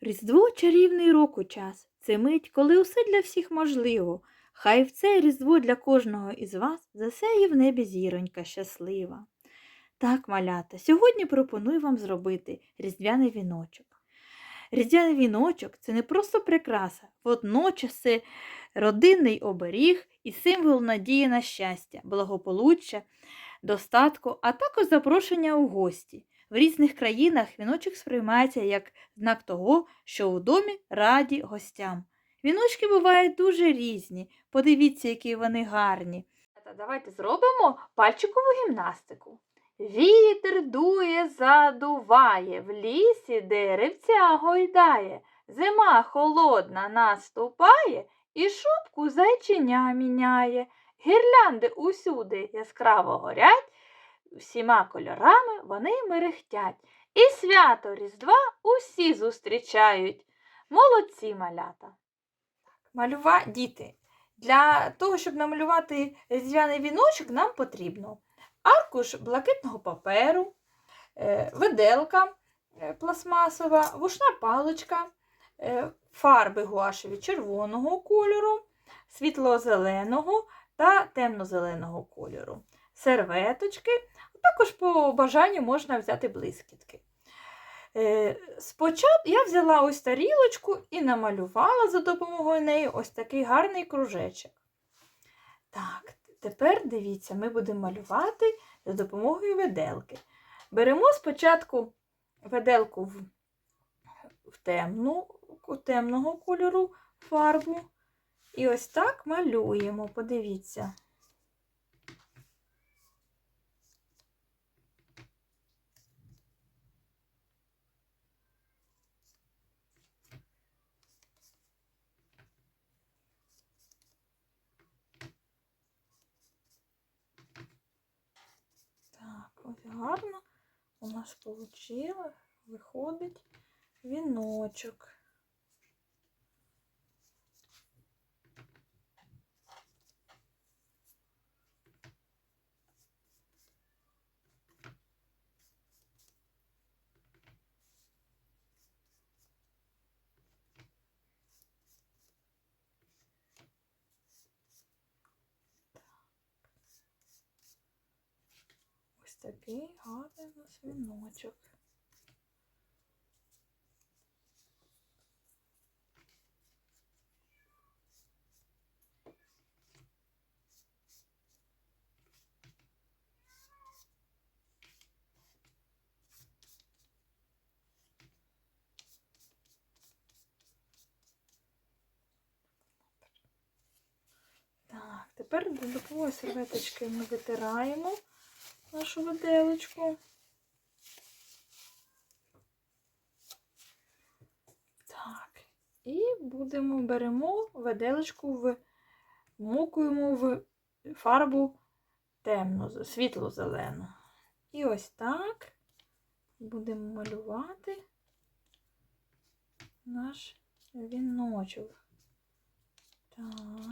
Різдво чарівний року час. Це мить, коли усе для всіх можливо. Хай в це різдво для кожного із вас засяє в небі зіронька щаслива. Так, малята, сьогодні пропоную вам зробити різдвяний віночок. Різдвяний віночок це не просто прикраса, водночас це родинний оберіг і символ надії на щастя, благополуччя, достатку, а також запрошення у гості. В різних країнах віночок сприймається як знак того, що у домі раді гостям. Віночки бувають дуже різні. Подивіться, які вони гарні. Давайте зробимо пальчикову гімнастику. Вітер дує, задуває, в лісі деревця гойдає, зима холодна наступає і шубку зайчиня міняє. Гірлянди усюди яскраво горять, всіма кольорами вони мерехтять. І свято Різдва усі зустрічають. Молодці малята. Малюва... Діти, для того, щоб намалювати різдвяний віночок, нам потрібно аркуш блакитного паперу, е, виделка е, пластмасова, вушна паличка, е, фарби гуашеві червоного кольору, світло-зеленого та темно-зеленого кольору, серветочки, а також по бажанню можна взяти блискітки. Е, Спочатку я взяла ось тарілочку і намалювала за допомогою неї ось такий гарний кружечок. Так, тепер дивіться, ми будемо малювати за допомогою виделки. Беремо спочатку виделку в, в темну, темного кольору фарбу. І ось так малюємо, подивіться. Так, ось гарно у нас вийшло, виходить віночок. Ось такий гарний у нас. Тепер до серветочки ми витираємо нашу виделочку. Так, і будемо беремо виделочку, в, вмокуємо в фарбу темну, світло-зелену. І ось так будемо малювати наш віночок. Так.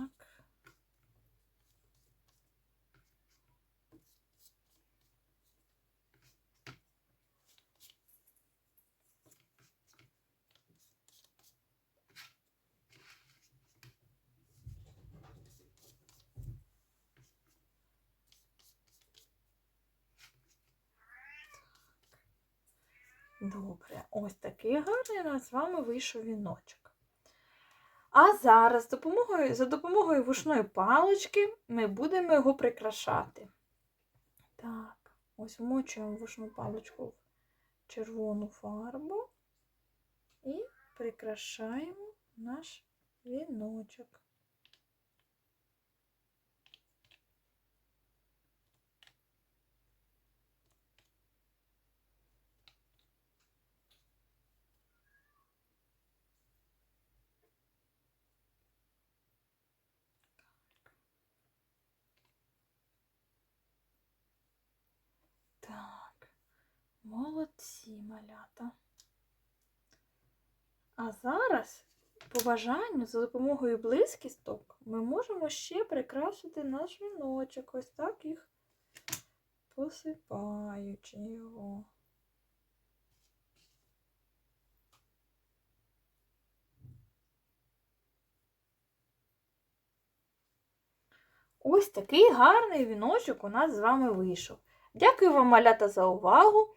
Добре, ось такий гарний у нас з вами вийшов віночок. А зараз допомогою, за допомогою вушної палички ми будемо його прикрашати. Так, ось вмочуємо вушну паличку в червону фарбу і прикрашаємо наш віночок. Молодці малята. А зараз, по бажанню, за допомогою блискісток, ми можемо ще прикрасити наш віночок, ось так їх посипаючи його. Ось такий гарний віночок у нас з вами вийшов. Дякую вам, малята, за увагу!